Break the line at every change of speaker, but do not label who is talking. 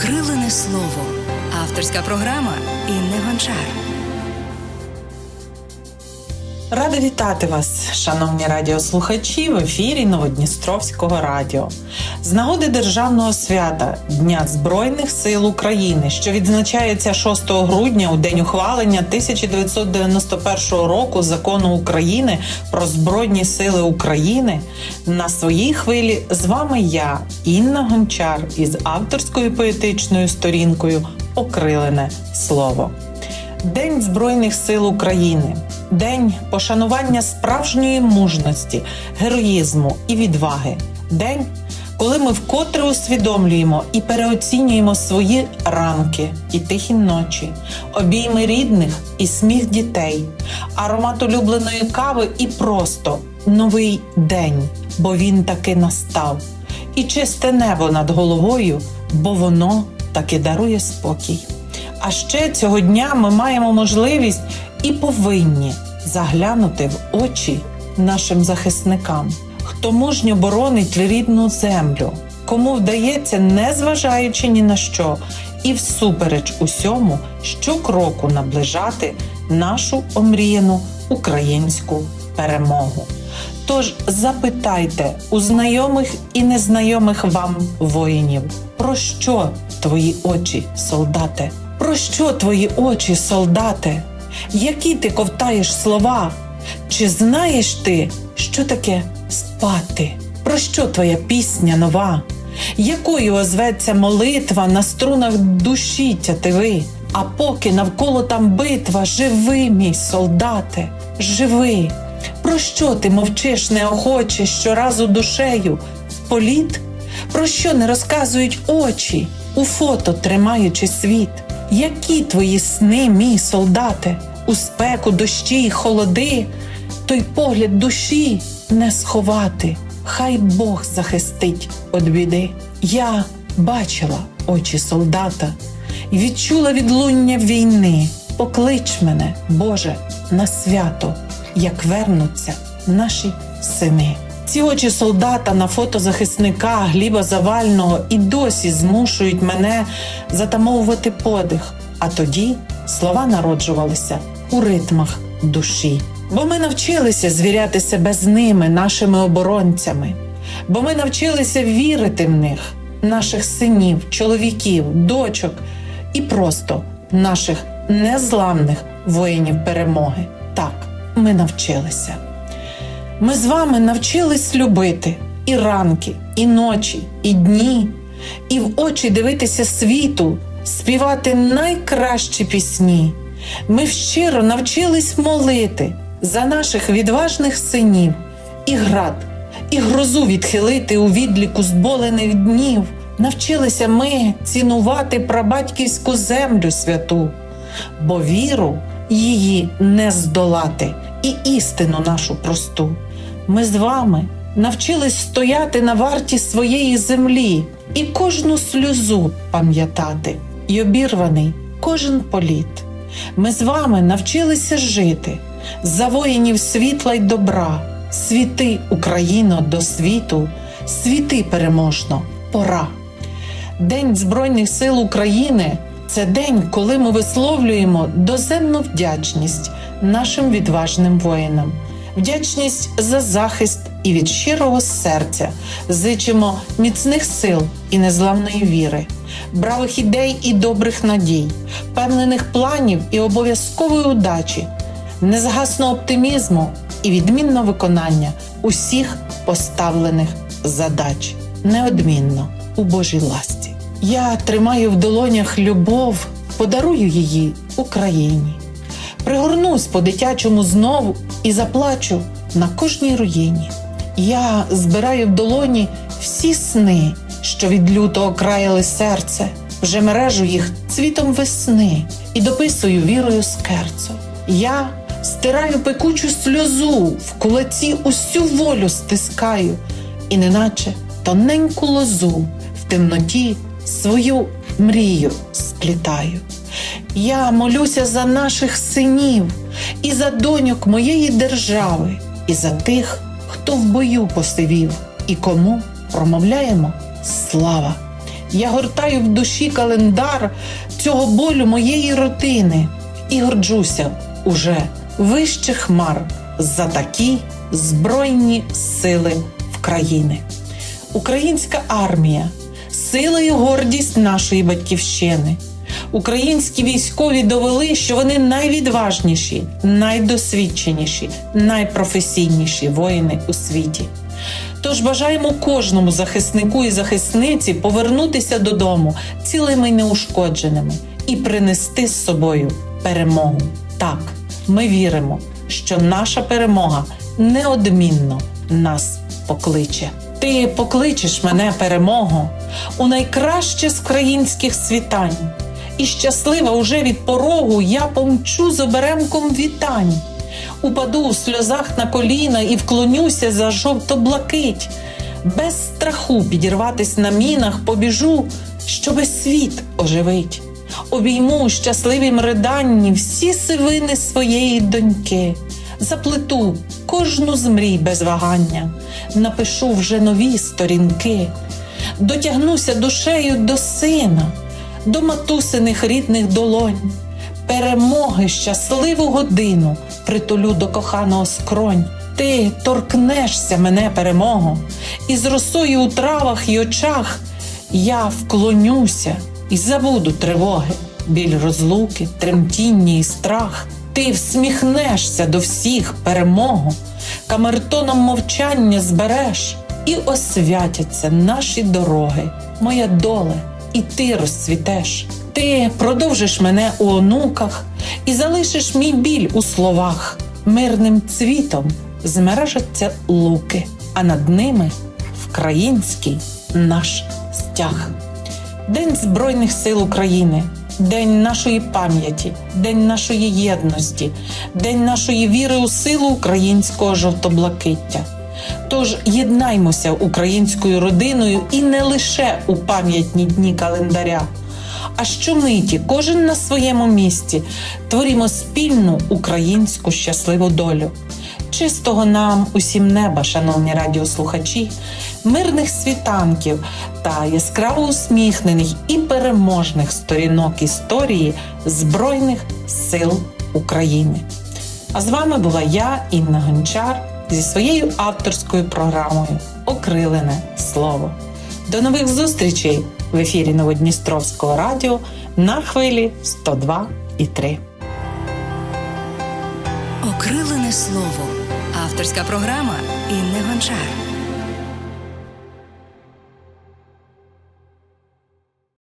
Окрилене слово. Авторська програма Інни Гончар.
Рада вітати вас, шановні радіослухачі, в ефірі Новодністровського радіо. З нагоди державного свята Дня Збройних сил України, що відзначається 6 грудня у день ухвалення 1991 року закону України про Збройні Сили України. На своїй хвилі з вами я, Інна Гончар, із авторською поетичною сторінкою Окрилене слово. День Збройних сил України, день пошанування справжньої мужності, героїзму і відваги. День, коли ми вкотре усвідомлюємо і переоцінюємо свої ранки і тихі ночі, обійми рідних і сміх дітей, аромат улюбленої кави і просто новий день, бо він таки настав, і чисте небо над головою, бо воно таки дарує спокій. А ще цього дня ми маємо можливість і повинні заглянути в очі нашим захисникам, хто мужньо боронить рідну землю, кому вдається, не зважаючи ні на що, і всупереч усьому щокроку наближати нашу омріяну українську перемогу. Тож запитайте у знайомих і незнайомих вам воїнів, про що твої очі, солдате? Про що твої очі, солдате? Які ти ковтаєш слова? Чи знаєш ти, що таке спати? Про що твоя пісня нова? Якою озветься молитва на струнах душі тятиви? А поки навколо там битва, живи, мій солдате, живи. Про що ти мовчиш неохоче щоразу душею в політ? Про що не розказують очі, у фото тримаючи світ? Які твої сни, мій солдате, у спеку, дощі й холоди, той погляд душі не сховати, хай Бог захистить від біди. Я бачила очі солдата відчула відлуння війни. Поклич мене, Боже, на свято, як вернуться наші сини. Ці очі солдата на фото захисника Гліба Завального і досі змушують мене затамовувати подих. А тоді слова народжувалися у ритмах душі. Бо ми навчилися звіряти себе з ними, нашими оборонцями, бо ми навчилися вірити в них, наших синів, чоловіків, дочок і просто наших незламних воїнів перемоги. Так, ми навчилися. Ми з вами навчились любити і ранки, і ночі, і дні, і в очі дивитися світу, співати найкращі пісні. Ми щиро навчились молити за наших відважних синів і град, і грозу відхилити у відліку зболених днів. Навчилися ми цінувати прабатьківську землю святу, бо віру її не здолати і істину нашу просту. Ми з вами навчились стояти на варті своєї землі і кожну сльозу пам'ятати, і обірваний кожен політ. Ми з вами навчилися жити за воїнів світла й добра, світи Україно до світу, світи переможно, пора. День Збройних сил України це день, коли ми висловлюємо доземну вдячність нашим відважним воїнам, вдячність за захист і від щирого серця. Зичимо міцних сил і незламної віри, бравих ідей і добрих надій, впевнених планів і обов'язкової удачі, незгасного оптимізму і відмінного виконання усіх поставлених задач, неодмінно у Божій ласті. Я тримаю в долонях любов, подарую її Україні. Пригорнусь по-дитячому знову і заплачу на кожній руїні. Я збираю в долоні всі сни, що від лютого краяли серце, вже мережу їх цвітом весни і дописую вірою скерцо. Я стираю пекучу сльозу, в кулаці усю волю стискаю, і неначе тоненьку лозу в темноті свою мрію сплітаю. Я молюся за наших синів і за доньок моєї держави, і за тих, хто в бою посивів, і кому промовляємо слава. Я гортаю в душі календар цього болю моєї родини і горджуся уже вище хмар за такі збройні сили в країни. Українська армія, сила і гордість нашої батьківщини. Українські військові довели, що вони найвідважніші, найдосвідченіші, найпрофесійніші воїни у світі. Тож бажаємо кожному захиснику і захисниці повернутися додому цілими й неушкодженими і принести з собою перемогу. Так, ми віримо, що наша перемога неодмінно нас покличе. Ти покличеш мене перемогу у найкраще з українських світань. І щаслива уже від порогу я помчу з оберемком вітань. Упаду у сльозах на коліна і вклонюся за жовто-блакить. Без страху підірватись на мінах побіжу, щоби світ оживить. Обійму щасливім риданні всі сивини своєї доньки. Заплету кожну з мрій без вагання, напишу вже нові сторінки, дотягнуся душею до сина, до матусиних рідних долонь, перемоги щасливу годину притулю до коханого скронь. Ти торкнешся мене перемогу, і з росою у травах й очах я вклонюся і забуду тривоги, біль розлуки, тремтіння і страх. Ти всміхнешся до всіх перемогу, камертоном мовчання збереш, і освятяться наші дороги, моя доле, і ти розцвітеш. Ти продовжиш мене у онуках і залишиш мій біль у словах. Мирним цвітом змережаться луки, а над ними вкраїнський наш стяг. День Збройних сил України, день нашої пам'яті, день нашої єдності, день нашої віри у силу українського жовтоблакиття. Тож єднаймося українською родиною і не лише у пам'ятні дні календаря. А щомиті, кожен на своєму місці, творімо спільну українську щасливу долю. Чистого нам усім неба, шановні радіослухачі, мирних світанків та яскраво усміхнених і переможних сторінок історії Збройних сил України. А з вами була я, Інна Гончар, зі своєю авторською програмою Окрилене слово. До нових зустрічей в ефірі Новодністровського радіо на хвилі 102 і 3.
Окрилене слово. Авторська програма Інни Гончар.